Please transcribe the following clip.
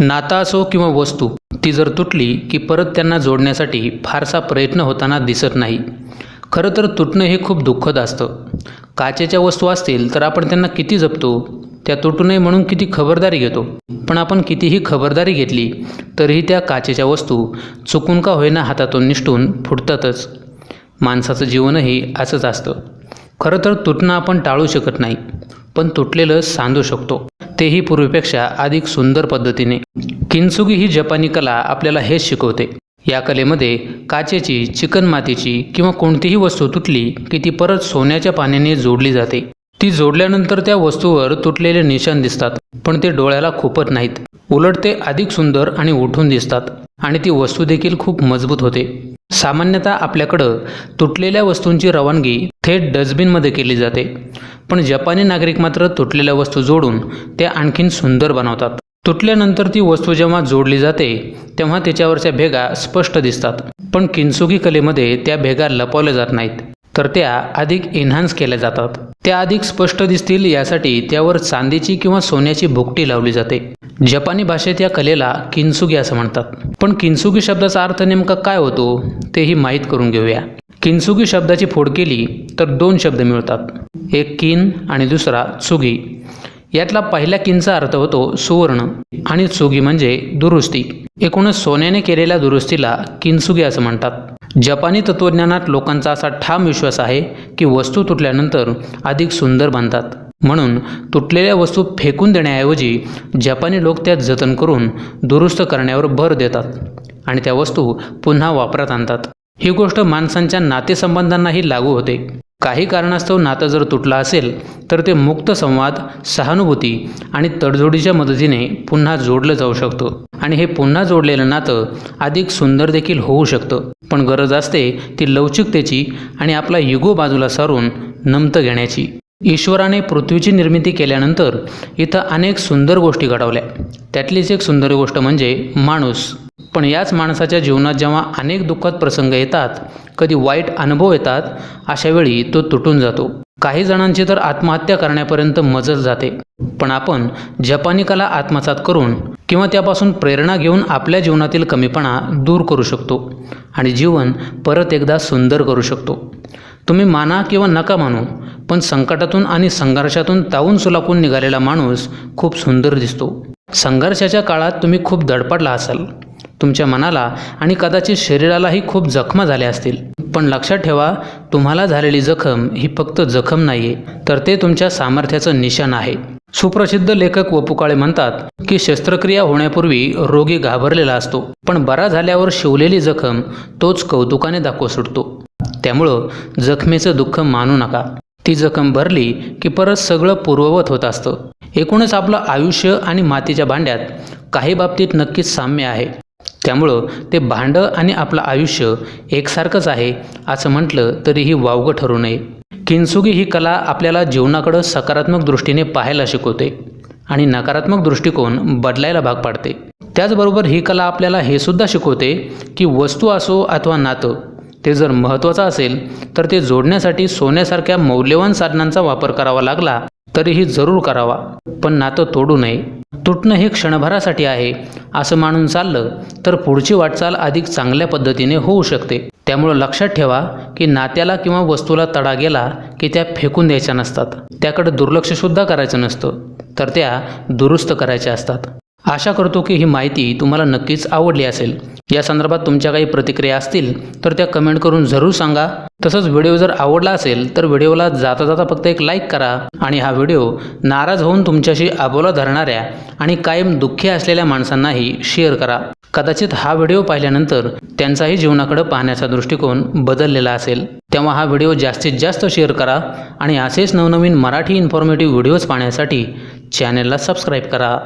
नाता असो किंवा वस्तू ती जर तुटली की परत त्यांना जोडण्यासाठी फारसा प्रयत्न होताना दिसत नाही. खरं तर तुटणं हे खूप दुःखद असतं. काचेच्या वस्तू असतील तर आपण त्यांना किती जपतो? त्या तुटू नये म्हणून किती खबरदारी घेतो? पण आपण कितीही खबरदारी घेतली तरीही त्या काचेच्या वस्तू चुकून का होईना हातातून निष्ठून फुटतातच. माणसाचं जीवनही असंच असतं. खरं तर तुटणं आपण टाळू शकत नाही पण तुटलेलं सांधू शकतो. तेही पूर्वीपेक्षा अधिक सुंदर पद्धतीने. किन्सुगी ही जपानी कला आपल्याला हेच शिकवते. या कलेमध्ये काचेची चिकणमातीची किंवा कोणतीही वस्तू तुटली की ती परत सोन्याच्या पाण्याने जोडली जाते. ती जोडल्यानंतर त्या वस्तूवर तुटलेले निशाण दिसतात पण ते डोळ्याला खुपत नाहीत. उलट ते अधिक सुंदर आणि उठून दिसतात. आणि ती वस्तू देखील खूप मजबूत होते. सामान्यतः आपल्याकडं तुटलेल्या वस्तूंची रवानगी थेट डस्टबिनमध्ये केली जाते. पण जपानी नागरिक मात्र तुटलेल्या वस्तू जोडून त्या आणखीन सुंदर बनवतात. तुटल्यानंतर ती वस्तू जेव्हा जोडली जाते तेव्हा त्याच्यावरच्या भेगा स्पष्ट दिसतात. पण किन्सुगी कलेमध्ये त्या भेगा लपवल्या जात नाहीत. तर त्या अधिक एन्हान्स केल्या जातात. त्या अधिक स्पष्ट दिसतील यासाठी त्यावर चांदीची किंवा सोन्याची भुकटी लावली जाते. जपानी भाषेत या कलेला किन्सुगी असं म्हणतात. पण किन्सुगी शब्दाचा अर्थ नेमका काय होतो तेही माहीत करून घेऊया. किन्सुगी शब्दाची फोड केली तर दोन शब्द मिळतात. एक किन आणि दुसरा चुगी. यातला पहिल्या किनचा अर्थ होतो सुवर्ण आणि चुगी म्हणजे दुरुस्ती. एकूणच सोन्याने केलेल्या दुरुस्तीला किन्सुगी असं म्हणतात. जपानी तत्त्वज्ञानात लोकांचा असा ठाम विश्वास आहे की वस्तू तुटल्यानंतर अधिक सुंदर बनतात. म्हणून तुटलेल्या वस्तू फेकून देण्याऐवजी जपानी लोक त्या जतन करून दुरुस्त करण्यावर भर देतात आणि त्या वस्तू पुन्हा वापरात आणतात. ही गोष्ट माणसांच्या नातेसंबंधांनाही लागू होते. काही कारणास्तव नातं जर तुटलं असेल तर ते मुक्त संवाद सहानुभूती आणि तडजोडीच्या मदतीने पुन्हा जोडलं जाऊ शकतं. आणि हे पुन्हा जोडलेलं नातं अधिक सुंदर देखील होऊ शकतं. पण गरज असते ती लवचिकतेची आणि आपला युगो बाजूला सारून नमतं घेण्याची. ईश्वराने पृथ्वीची निर्मिती केल्यानंतर इथं अनेक सुंदर गोष्टी घडवल्या. त्यातलीच एक सुंदर गोष्ट म्हणजे माणूस. पण याच माणसाच्या जीवनात जेव्हा अनेक दुःखद प्रसंग येतात कधी वाईट अनुभव येतात अशावेळी तो तुटून जातो. काही जणांची तर आत्महत्या करण्यापर्यंत मजल जाते. पण आपण जपानी कला आत्मसात करून किंवा त्यापासून प्रेरणा घेऊन आपल्या जीवनातील कमीपणा दूर करू शकतो आणि जीवन परत एकदा सुंदर करू शकतो. तुम्ही माना किंवा नका मानू पण संकटातून आणि संघर्षातून तावून सुलाकून निघालेला माणूस खूप सुंदर दिसतो. संघर्षाच्या काळात तुम्ही खूप धडपडला असाल. तुमच्या मनाला आणि कदाचित शरीरालाही खूप जखमा झाल्या असतील. पण लक्षात ठेवा तुम्हाला झालेली जखम ही फक्त जखम नाही आहे तर ते तुमच्या सामर्थ्याचं निशाण आहे. सुप्रसिद्ध लेखक वपुकाळे म्हणतात की शस्त्रक्रिया होण्यापूर्वी रोगी घाबरलेला असतो पण बरा झाल्यावर शिवलेली जखम तोच कौतुकाने दाखव सुटतो. त्यामुळं जखमेचं दुःख मानू नका. ती जखम भरली की परत सगळं पूर्ववत होत असतं. एकूणच आपलं आयुष्य आणि मातीच्या भांड्यात काही बाबतीत नक्कीच साम्य आहे. त्यामुळं ते भांडं आणि आपलं आयुष्य एकसारखंच आहे असं म्हटलं तरीही वावगं ठरू नये. किन्सुगी ही कला आपल्याला जीवनाकडं सकारात्मक दृष्टीने पाहायला शिकवते आणि नकारात्मक दृष्टिकोन बदलायला भाग पाडते. त्याचबरोबर ही कला आपल्याला हे सुद्धा शिकवते की वस्तू असो अथवा नातं ते जर महत्त्वाचं असेल तर ते जोडण्यासाठी सोन्यासारख्या मौल्यवान साधनांचा वापर करावा लागला तरीही जरूर करावा पण नातं तोडू नये. तुटणं हे क्षणभरासाठी आहे असं मानून चाललं तर पुढची वाटचाल अधिक चांगल्या पद्धतीने होऊ शकते. त्यामुळं लक्षात ठेवा की नात्याला किंवा वस्तूला तडा गेला की त्या फेकून द्यायच्या नसतात. त्याकडे दुर्लक्षसुद्धा करायचं नसतं तर त्या दुरुस्त करायच्या असतात. आशा करतो की ही माहिती तुम्हाला नक्कीच आवडली असेल. या संदर्भात तुमच्या काही प्रतिक्रिया असतील तर त्या कमेंट करून जरूर सांगा. तसंच व्हिडिओ जर आवडला असेल तर व्हिडिओला जाता जाता फक्त एक लाईक करा आणि हा व्हिडिओ नाराज होऊन तुमच्याशी आबोला धरणाऱ्या आणि कायम दुःखी असलेल्या माणसांनाही शेअर करा. कदाचित हा व्हिडिओ पाहिल्यानंतर त्यांचाही जीवनाकडे पाहण्याचा दृष्टिकोन बदललेला असेल. तेव्हा हा व्हिडिओ जास्तीत जास्त शेअर करा आणि असेच नवनवीन मराठी इन्फॉर्मेटिव्ह व्हिडिओज पाहण्यासाठी चॅनेलला सबस्क्राईब करा.